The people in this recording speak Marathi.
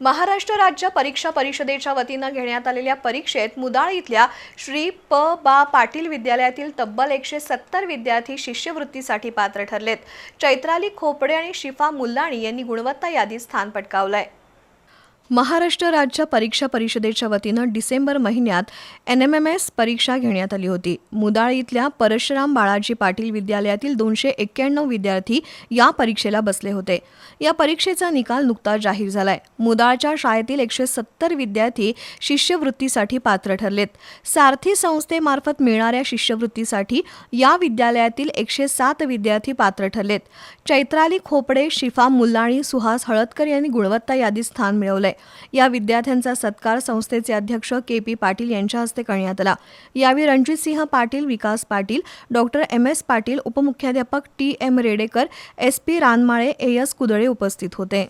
महाराष्ट्र राज्य परीक्षा परिषदेच्या वतीनं घेण्यात आलेल्या परीक्षेत मुदाळ इथल्या श्री प. बा. पाटील विद्यालयातील तब्बल एकशे सत्तर विद्यार्थी शिष्यवृत्तीसाठी पात्र ठरलेत. चैत्राली खोपडे आणि शिफा मुल्लाणी यांनी गुणवत्ता यादीत स्थान पटकावलंय. महाराष्ट्र राज्य परीक्षा परिषदेच्या वतीनं डिसेंबर महिन्यात एन एम एम एस परीक्षा घेण्यात आली होती. मुदाळ इथल्या परशुराम बाळाजी पाटील विद्यालयातील दोनशे एक्क्याण्णव विद्यार्थी या परीक्षेला बसले होते. या परीक्षेचा निकाल नुकताच जाहीर झालाय. मुदाळच्या शाळेतील एकशे सत्तर विद्यार्थी शिष्यवृत्तीसाठी पात्र ठरलेत. सारथी संस्थेमार्फत मिळणाऱ्या शिष्यवृत्तीसाठी या विद्यालयातील एकशे सात विद्यार्थी पात्र ठरलेत. चैत्राली खोपडे शिफा मुल्लाणी सुहास हळदकर यांनी गुणवत्ता यादीत स्थान मिळवलंय. या विद्यार्थ्यांचा सत्कार संस्थेचे अध्यक्ष के पी पाटील यांच्या हस्ते करण्यात आला. यावेळी Ranjitsinh Patil Vikas Patil doctor M S Patil उपमुख्याध्यापक T M Redekar S P Ranmale A S Kudale उपस्थित होते.